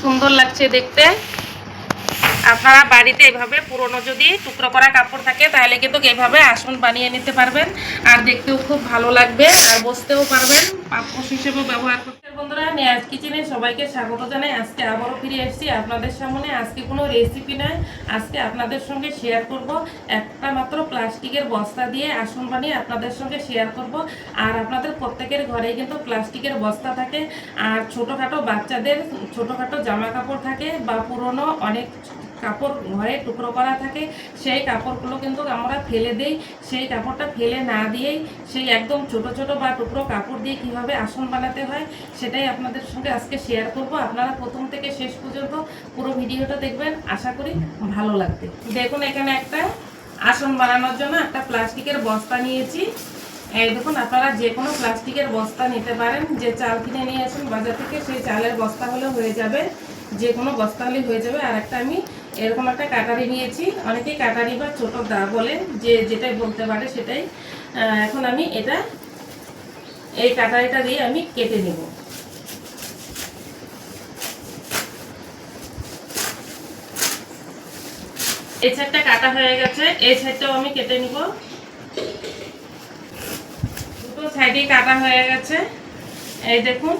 সুন্দর লাগছে দেখতে। আপনারা বাড়িতে এভাবে পুরনো যদি টুকরো করা কাপড় থাকে, তাহলে কিন্তু এভাবে আসন বানিয়ে নিতে পারবেন। আর দেখতেও খুব ভালো লাগবে, আর বসতেও পারবেন। পাপোশ হিসেবেও ব্যবহার করতে। বন্ধুরা আমি আজ কিচেনে সবাইকে স্বাগত জানাই। আজকে আবারও ফিরে এসেছি আপনাদের সামনে। আজকে কোনো রেসিপি নয়, আজকে আপনাদের সঙ্গে শেয়ার করব। একটা মাত্র প্লাস্টিকের বস্তা দিয়ে আসন বানিয়ে আপনাদের সঙ্গে শেয়ার করব। আর আপনাদের প্রত্যেকের ঘরেই কিন্তু প্লাস্টিকের বস্তা থাকে। আর ছোটোখাটো বাচ্চাদের ছোটোখাটো জামা কাপড় থাকে, বা পুরনো অনেক কাপড় ঘরে টুকরো করা থাকে, সেই কাপড়গুলো কিন্তু আমরা ফেলে দেই, সেই কাপড়টা ফেলে না দিয়েই সেই একদম ছোট ছোট বা টুকরো কাপড় দিয়ে কীভাবে আসন বানাতে হয়, সেটাই আপনাদের সঙ্গে আজকে শেয়ার করব। আপনারা প্রথম থেকে শেষ পর্যন্ত পুরো ভিডিওটা দেখবেন, আশা করি ভালো লাগবে। দেখুন এখানে একটা আসন বানানোর জন্য একটা প্লাস্টিকের বস্তা নিয়েছি। এই দেখুন, আপনারা যে কোনো প্লাস্টিকের বস্তা নিতে পারেন, যে চাল কিনে নিয়ে আসুন বাজার থেকে, সেই চালের বস্তা হলে হয়ে যাবে যে কোনো বস্তা হলে হয়ে যাবে। আর একটা আমি এরকম একটা কাটারি নিয়েছি। অনেকেই কাটারি বা ছোট দা বলে যে যেটাই বলতে পারে সেটাই। এখন আমি এটা, এই কাটারিটা দিয়ে আমি কেটে নেব। এই সাইডটা কাটা হয়ে গেছে, এই সাইডটাও আমি কেটে নিব। দুটো সাইডেই কাটা হয়ে গেছে। এই দেখুন।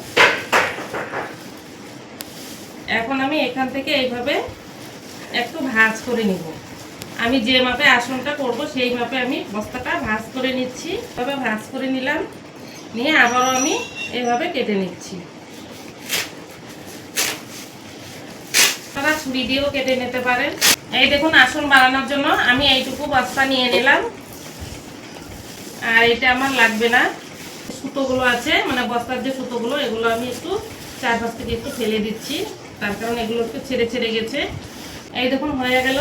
এখন আমি এখান থেকে এইভাবে একটু ভাঁজ করে নিব। আমি যে মাপে আসনটা করব, সেই মাপে আমি বস্তাটা ভাঁজ করে নিচ্ছি। তবে ভাঁজ করে নিলাম। নিয়ে আবারও আমি এভাবে কেটে নিচ্ছি। তারা ছুরি দিয়েও কেটে নিতে পারেন। এই দেখুন, আসন বানানোর জন্য আমি এইটুকু বস্তা নিয়ে নিলাম। আর এটা আমার লাগবে না। সুতোগুলো আছে মানে বস্তার যে সুতোগুলো, এগুলো আমি একটু চারপাশ থেকে একটু ফেলে দিচ্ছি। তার কারণ এগুলো একটু ছেড়ে ছেড়ে গেছে। এই দেখুন, হয়ে গেল।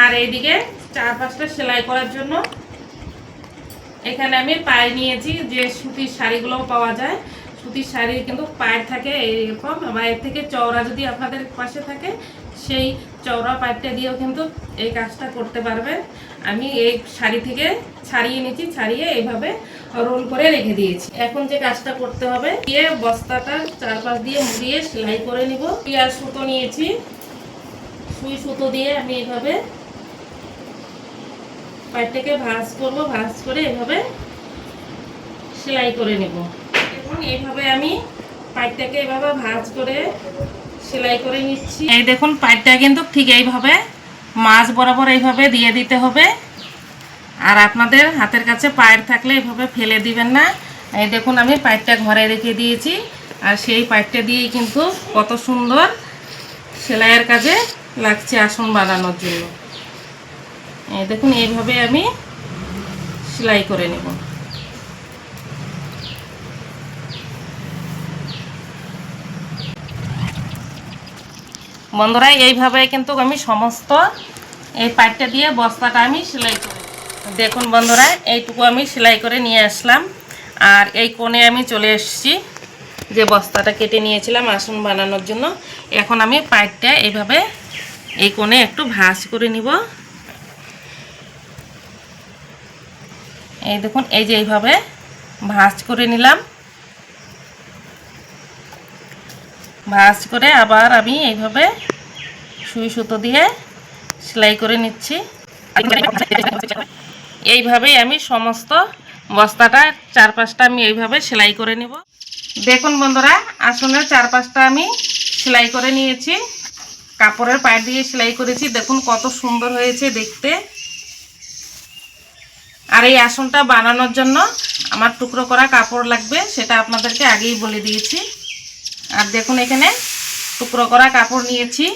আর এইদিকে চার পাঁচটা সেলাই করার জন্য এখানে আমি পায়ে নিয়েছি যে সুতির শাড়িগুলো পাওয়া যায়। সুতির শাড়ি কিন্তু পায়ের থাকে এইরকম বা এর থেকে চওড়া যদি আপনাদের পাশে থাকে, সেই চওড়া পায়েরটা দিয়েও কিন্তু এই কাজটা করতে পারবেন। আমি এই শাড়ি থেকে ছাড়িয়ে নিয়েছি, ছাড়িয়ে এইভাবে রোল করে রেখে দিয়েছি। এখন যে কাজটা করতে হবে দিয়ে বস্তাটা চারপাশ দিয়ে মুড়িয়ে সেলাই করে নিব। পিয়ার সুতো নিয়েছি। সুই সুতো দিয়ে আমি এভাবে পাইপটাকে ভাঁজ করব, ভাঁজ করে এভাবে সেলাই করে নেব। দেখুন এইভাবে আমি পাইপটাকে এভাবে ভাঁজ করে সেলাই করে নিচ্ছি। এই দেখুন পাইপটা কিন্তু ঠিক এইভাবে মাছ বরাবর এইভাবে দিয়ে দিতে হবে। আর আপনাদের হাতের কাছে পায়ের থাকলে এভাবে ফেলে দিবেন না। এই দেখুন, আমি পাইপটা ঘরে রেখে দিয়েছি। আর সেই পাইপটা দিয়েই কিন্তু কত সুন্দর সেলাইয়ের কাজে লাগছে আসন বানানোর জন্য। দেখুন, এইভাবে আমি সেলাই করে নেব। বন্ধুরা, এইভাবে কিন্তু আমি সমস্ত এই পাইপটা দিয়ে বস্তাটা আমি সেলাই করি দেখুন বন্ধুরা, এইটুকু আমি সেলাই করে নিয়ে আসলাম। আর এই কোণে আমি চলে এসেছি, যে বস্তাটা কেটে নিয়েছিলাম আসন বানানোর জন্য। এখন আমি পাইপটা এইভাবে এই কোণে একটু ভাঁজ করে নিব। এই দেখুন, এই যে এইভাবে ভাঁজ করে নিলাম। ভাঁজ করে আবার আমি এইভাবে সুই সুতো দিয়ে সেলাই করে নিচ্ছি। এইভাবেই আমি সমস্ত বস্তাটা চারপাশটা আমি এইভাবে সেলাই করে নেব। দেখুন বন্ধুরা আসনের চারপাশটা আমি সেলাই করে নিয়েছি। কাপড়ের পায়ে দিয়ে সেলাই করেছি। দেখুন কত সুন্দর হয়েছে দেখতে। আর এই আসনটা বানানোর জন্য আমার টুকরো করা কাপড় লাগবে, সেটা আপনাদেরকে আগেই বলে দিয়েছি। আর দেখুন এখানে টুকরো করা কাপড় নিয়েছি।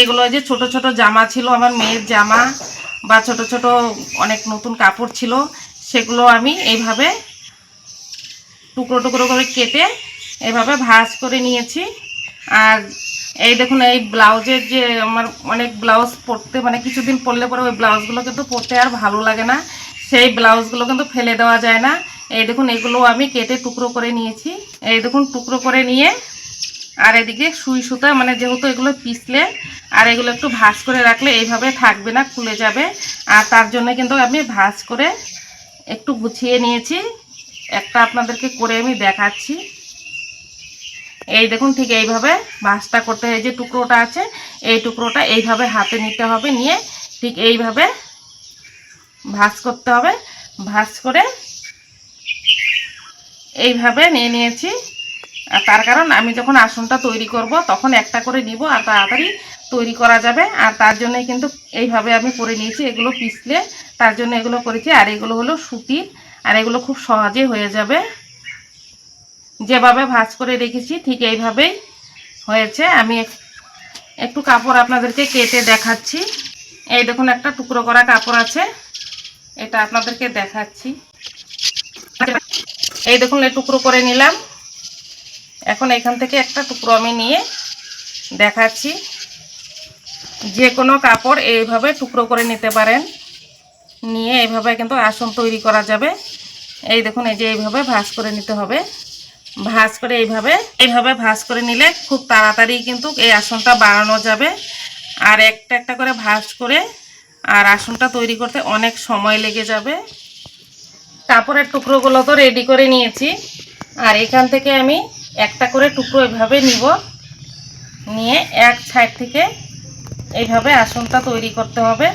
এগুলো যে ছোট ছোট জামা ছিল, আমার মেয়ের জামা বা ছোট ছোট অনেক নতুন কাপড় ছিল, সেগুলো আমি এইভাবে টুকরো টুকরো করে কেটে এভাবে ভাঁজ করে নিয়েছি। আর এই দেখুন, এই ব্লাউজের যে আমার অনেক ব্লাউজ পরতে মানে কিছুদিন পরলে পরে ওই ব্লাউজগুলো কিন্তু পরতে আর ভালো লাগে না। সেই ব্লাউজগুলো কিন্তু ফেলে দেওয়া যায় না। এই দেখুন, এগুলো আমি কেটে টুকরো করে নিয়েছি। এই দেখুন, টুকরো করে নিয়ে আর এদিকে সুই সুতা মানে যেহেতু এগুলো পিসলে, আর এগুলো একটু ভাঁজ করে রাখলে এইভাবে থাকবে না, খুলে যাবে। আর তার জন্য কিন্তু আমি ভাঁজ করে একটু গুছিয়ে নিয়েছি। একটা আপনাদেরকে করে আমি দেখাচ্ছি। এই দেখুন ঠিক এইভাবে ভাঁজটা করতে হয় যে টুকরোটা আছে, এই টুকরোটা এইভাবে হাতে নিতে হবে, নিয়ে ঠিক এইভাবে ভাঁজ করতে হবে, ভাঁজ করে এইভাবে নিয়ে নিয়েছি। আর তার কারণ আমি যখন আসনটা তৈরি করব, তখন একটা করে নিব আর তাড়াতাড়ি তৈরি করা যাবে। আর তার জন্য কিন্তু এইভাবে আমি করে নিয়েছি, এগুলো পিছলে তার জন্য এগুলো করেছি। আর এগুলো হলো সুতির, আর এগুলো খুব সহজে হয়ে যাবে। যেভাবে ভাজ করে রেখেছি, ঠিক এইভাবেই হয়েছে। আমি একটু কাপড় আপনাদেরকে কেটে দেখাচ্ছি। এই দেখুন, একটা টুকরো করা কাপড় আছে। এটা আপনাদেরকে দেখাচ্ছি। এই দেখুন, এই টুকরো করে নিলাম। এখন এখান থেকে একটা টুকরো আমি নিয়ে দেখাচ্ছি। যে কোনো কাপড় এইভাবে টুকরো করে নিতে পারেন। নিয়ে এইভাবে কিন্তু আসন তৈরি করা যাবে। এই দেখুন, এই যে এইভাবে ভাঁজ করে নিতে হবে। ভাঁজ করে এইভাবে এইভাবে ভাজ করে নিলে খুব তাড়াতাড়ি কিন্তু এই আসনটা বানানো যাবে। আর একটা একটা করে ভাজ করে আর আসনটা তৈরি করতে অনেক সময় লেগে যাবে। কাপড়ের টুকরোগুলো তো রেডি করে নিয়েছি। আর এখান থেকে আমি একটা করে টুকরো এভাবে নিব। নিয়ে এক সাইড থেকে এইভাবে আসনটা তৈরি করতে হবে।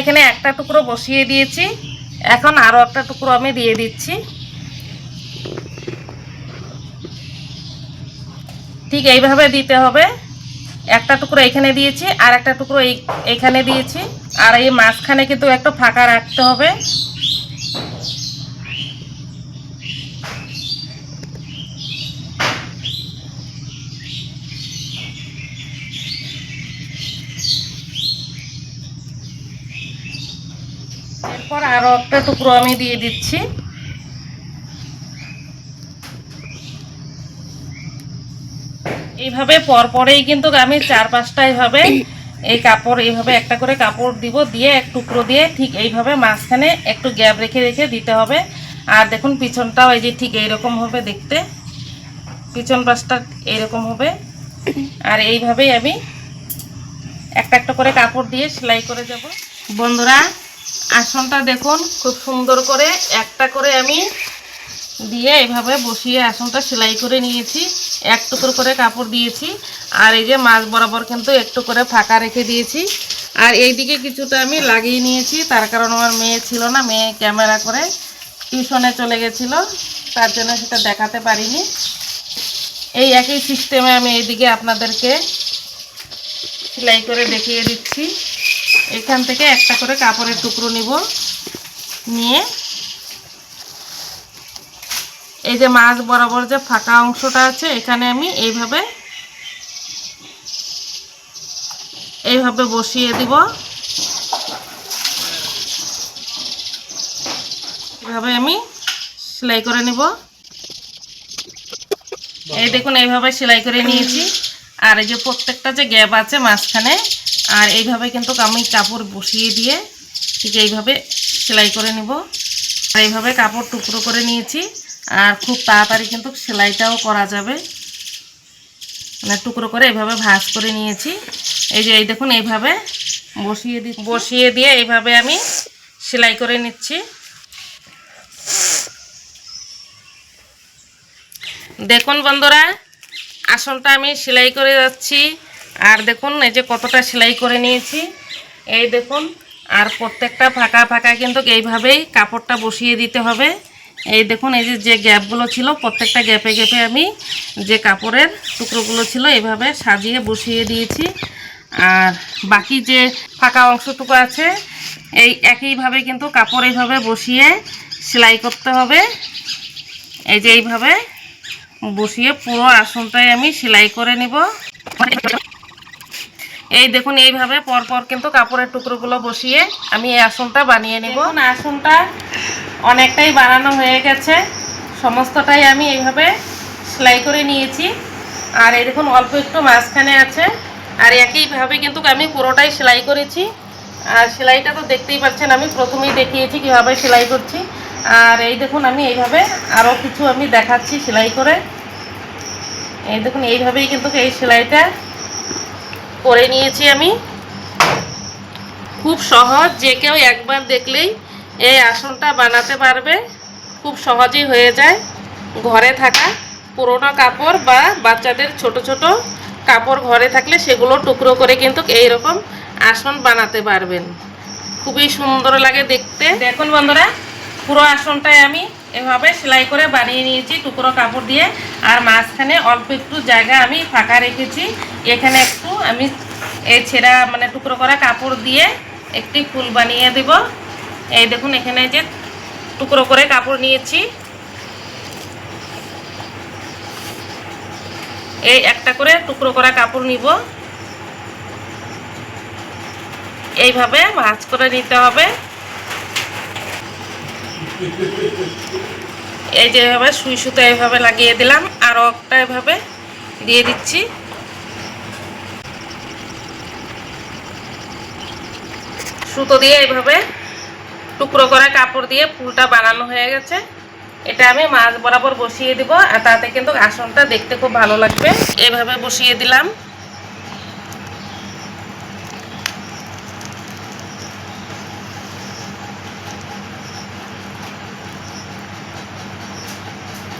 এখন একটা টুকরো বসিয়ে দিয়েছি। এখন আরও একটা টুকরো আমি দিয়ে দিচ্ছি। ঠিক এইভাবে দিতে হবে। একটা টুকরো এখানে দিয়েছি, আর একটা টুকরো এইখানে দিয়েছি। আর এই মাঝখানে কিন্তু একটা ফাঁকা রাখতে হবে। এরপর আরও একটা টুকরো আমি দিয়ে দিচ্ছি। এইভাবে পরপরেই কিন্তু আমি চার পাঁচটা এইভাবে এই কাপড় এইভাবে একটা করে কাপড় দিব, দিয়ে এক টুকরো দিয়ে ঠিক এইভাবে মাঝখানে একটু গ্যাপ রেখে রেখে দিতে হবে। আর দেখুন পিছনটাও এই যে ঠিক এইরকম হবে দেখতে। পিছন পাশটা এইরকম হবে। আর এইভাবেই আমি একটা একটা করে কাপড় দিয়ে সেলাই করে যাব। বন্ধুরা আসনটা দেখুন, খুব সুন্দর করে একটা করে আমি দিয়ে এভাবে বসিয়ে আসনটা সেলাই করে নিয়েছি। এক টুকরো করে কাপড় দিয়েছি। আর এই যে মাছ বরাবর কিন্তু একটু করে ফাঁকা রেখে দিয়েছি। আর এই দিকে কিছুটা আমি লাগিয়ে নিয়েছি। তার কারণ আমার মেয়ে ছিল না, মেয়ে ক্যামেরা করে টিউশনে চলে গেছিল। তার জন্য সেটা দেখাতে পারিনি। এই একই সিস্টেমে আমি এইদিকে আপনাদেরকে সেলাই করে দেখিয়ে দিচ্ছি। এখান থেকে একটা করে কাপড়ের টুকরো নিব। নিয়ে এই যে মাছ বরাবর যে ফাঁকা অংশটা আছে, এখানে আমি এইভাবে এইভাবে বসিয়ে দিব। এভাবে আমি সেলাই করে নিব। এই দেখুন, এইভাবে সেলাই করে নিয়েছি। আর এই যে প্রত্যেকটা যে গ্যাপ আছে মাঝখানে আর এইভাবে কিন্তু আমি কাপড় বসিয়ে দিয়ে ঠিক এইভাবে সেলাই করে নিব। আর এইভাবে কাপড় টুকরো করে নিয়েছি আর খুব তাড়াতাড়ি কিন্তু সেলাইটাও করা যাবে। মানে টুকরো করে এইভাবে ভাঁজ করে নিয়েছি। এই যে এই দেখুন, এইভাবে বসিয়ে দি বসিয়ে দিয়ে এইভাবে আমি সেলাই করে নিচ্ছি। দেখুন বন্ধুরা, আসলটা আমি সেলাই করে যাচ্ছি। আর দেখুন, এই যে কতটা সেলাই করে নিয়েছি। এই দেখুন, আর প্রত্যেকটা ফাঁকা ফাঁকা কিন্তু এইভাবেই কাপড়টা বসিয়ে দিতে হবে। এই দেখুন, এই যে গ্যাপগুলো ছিল, প্রত্যেকটা গ্যাপে গ্যাপে আমি যে কাপড়ের টুকরোগুলো ছিল, এইভাবে সাজিয়ে বসিয়ে দিয়েছি। আর বাকি যে ফাঁকা অংশটুকু আছে, এই একইভাবে কিন্তু কাপড় এইভাবে বসিয়ে সেলাই করতে হবে। এই যে এইভাবে বসিয়ে পুরো আসনটাই আমি সেলাই করে নিব। এই দেখুন, এইভাবে পরপর কিন্তু কাপড়ের টুকরোগুলো বসিয়ে আমি এই আসনটা বানিয়ে নেব। আসনটা অনেকটাই বানানো হয়ে গেছে। সমস্তটাই আমি এইভাবে সেলাই করে নিয়েছি। আর এই দেখুন, অল্প একটু মাঝখানে আছে। আর একইভাবে কিন্তু আমি পুরোটাই সেলাই করেছি। আর সেলাইটা তো দেখতেই পাচ্ছেন, আমি প্রথমেই দেখিয়েছি কীভাবে সেলাই করছি। আর এই দেখুন, আমি এইভাবে আরও কিছু আমি দেখাচ্ছি সেলাই করে। এই দেখুন, এইভাবেই কিন্তু এই সেলাইটা করে নিয়েছি আমি। খুব সহজ, যে কেউ একবার দেখলেই এই আসনটা বানাতে পারবে। খুব সহজেই হয়ে যায়। ঘরে থাকা পুরোনো কাপড় বা বাচ্চাদের ছোট ছোট কাপড় ঘরে থাকলে সেগুলো টুকরো করে কিন্তু এই রকম আসন বানাতে পারবেন। খুবই সুন্দর লাগে দেখতে। দেখুন বন্ধুরা, পুরো আসনটাই আমি এভাবে সেলাই করে বানিয়ে নিয়েছি, টুকরো কাপড় দিয়ে। আর মাঝখানে অল্প একটু জায়গা আমি ফাঁকা রেখেছি। এখানে একটু আমি এই ছেঁড়া মানে টুকরো করা কাপড় দিয়ে একটি ফুল বানিয়ে দেব। এই দেখুন, এখানে যে টুকরো করে কাপড় নিয়েছি। এই একটা করে টুকরো করা কাপড় নিব। এইভাবে ভাঁজ করে নিতে হবে। এই যে এভাবে সুই সুতো এভাবে লাগিয়ে দিলাম আরও একটা এভাবে দিয়ে দিচ্ছি। সুতো দিয়ে এইভাবে টুকরো করা কাপড় দিয়ে ফুলটা বানানো হয়ে গেছে। এটা আমি মাছ বরাবর বসিয়ে দিব, আর তাতে কিন্তু আসনটা দেখতে খুব ভালো লাগবে। এভাবে বসিয়ে দিলাম।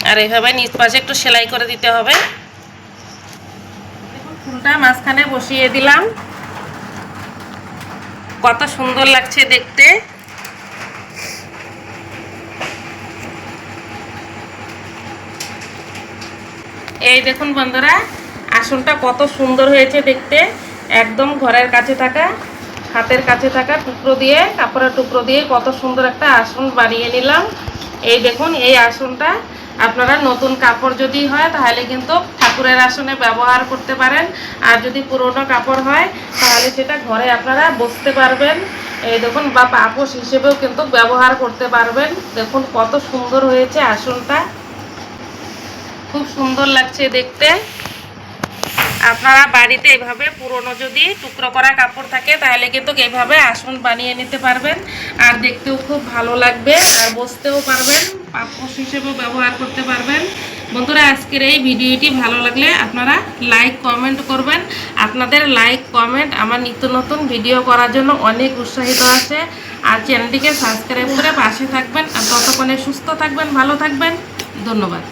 আর এইভাবে নিচ পাশে একটু সেলাই করে দিতে হবে। ফুলটা মাঝখানে বসিয়ে দিলাম। কত সুন্দর লাগছে দেখতে। এই দেখুন বন্ধুরা, আসনটা কত সুন্দর হয়েছে দেখতে। একদম ঘরের কাছে থাকা, হাতের কাছে থাকা টুকরো দিয়ে, কাপড়ের টুকরো দিয়ে কত সুন্দর একটা আসন বানিয়ে নিলাম। এই দেখুন, এই আসনটা আপনারা নতুন কাপড় যদি হয়, তাহলে কিন্তু ঠাকুরের আসনে ব্যবহার করতে পারেন। আর যদি পুরোনো কাপড় হয়, তাহলে সেটা ঘরে আপনারা বসতে পারবেন। এই দেখুন, বা পাপোশ হিসেবেও কিন্তু ব্যবহার করতে পারবেন। দেখুন, কত সুন্দর হয়েছে আসনটা। খুব সুন্দর লাগছে দেখতে। আপনারা বাড়িতে এভাবে পুরনো যদি টুকরো করা কাপড় থাকে, তাহলে কিন্তু এভাবে আসন বানিয়ে নিতে পারবেন। আর দেখতেও খুব ভালো লাগবে, আর বসতেও পারবেন। পাপোশ হিসেবে ব্যবহার করতে পারবেন। বন্ধুরা, আজকের এই ভিডিওটি ভালো লাগলে আপনারা লাইক কমেন্ট করবেন। আপনাদের লাইক কমেন্ট আমার নিত্য নতুন ভিডিও করার জন্য অনেক উৎসাহিত আছে। আর চ্যানেলটিকে সাবস্ক্রাইব করে পাশে থাকবেন। আর ততক্ষণে সুস্থ থাকবেন, ভালো থাকবেন। ধন্যবাদ।